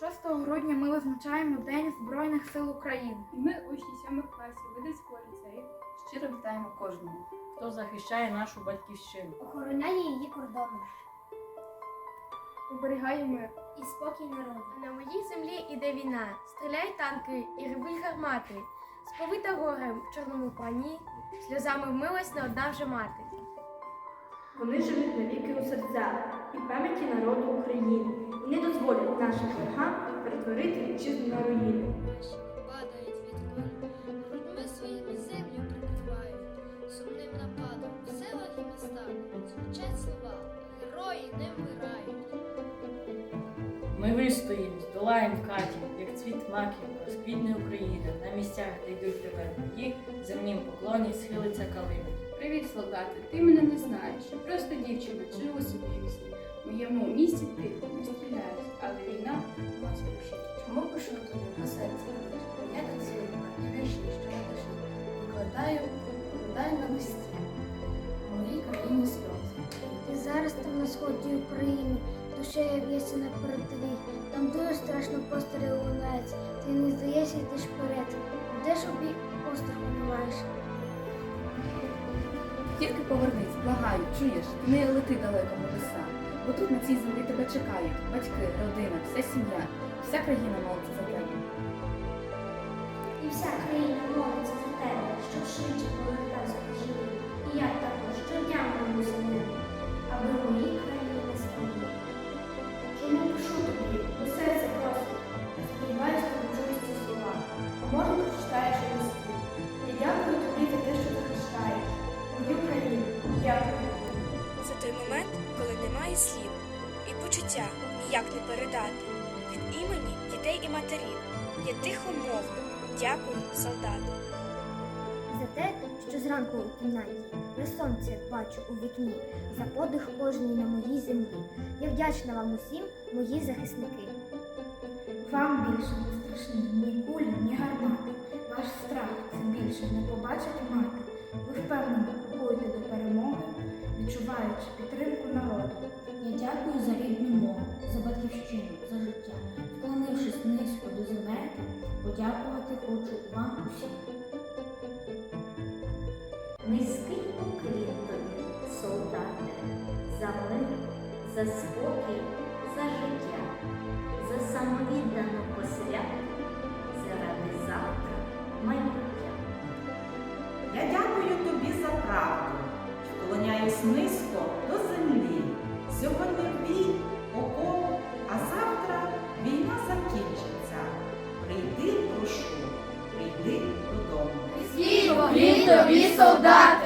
6 грудня ми визначаємо День Збройних сил України. І ми, учні сьомих класів Видицького ліцею, щиро вітаємо кожного. хто захищає нашу батьківщину. охороняє її кордони Оберігає мир. і спокій народу. На моїй землі іде війна, стріляють танки і ревуть гармати. Сповита горем в чорному пані, сльозами вмилась не одна вже мати. Вони живуть навіки у серцях і пам'яті народу України не дозволять нашим ворогам перетворити вітчизну на руїни. Наші падають від грудьми своїми землю прикривають, сумним нападом в селах і містах звучать слова, герої не вмирають. Ми вистоїмо, здолаємо каті, як цвіт маків, розквітне Україна. На місцях, де йдуть тепер бої, в земнім поклоні схилиться калина. Привіт, солдати! Ти мене не знаєш. Просто дівчина, живу собі в вісні. В моєму місті тихо, Викладаю, викладаю на листі. Моїй країні сльози. Ти зараз там на сході України, душею в'ється на передовій. Там дуже страшно постріли лунають. Ти не здаєшся, йдеш вперед. Де ж обі остраху не маєш? Тільки повернись, благаю, чуєш, не лети далеко небеса. Бо тут на цій землі тебе чекають батьки, родина, вся сім'я, вся країна молиться за тебе. І вся країна молиться А може прочитаєш у листі. Я дякую тобі за те, що захищаєш. Мою країну. Дякую. Це той момент, коли немає слів, і почуття ніяк не передати. Від імені дітей і матерів є тихо мовно. Дякую, солдату. За те, що зранку у кімнаті я сонце бачу у вікні, за подих кожний на моїй землі. Я вдячна вам усім, мої захисники. Вам більше страшні ні кулі, ні гармати. Ваш страх це більше не побачить мати. Ви впевнено крокуєте до перемоги, відчуваючи підтримку народу. Я дякую за рідну мову, за батьківщину, за життя. Вклонившись низько до земельки, подякувати хочу вам усім. Низький уклін тобі, солдате, за мир, за спокій, Я дякую тобі за правду, вклоняюсь низько до землі. Сьогодні бій, окоп, а завтра війна закінчиться. Прийди, прошу, прийди додому. Слід тобі, солдати!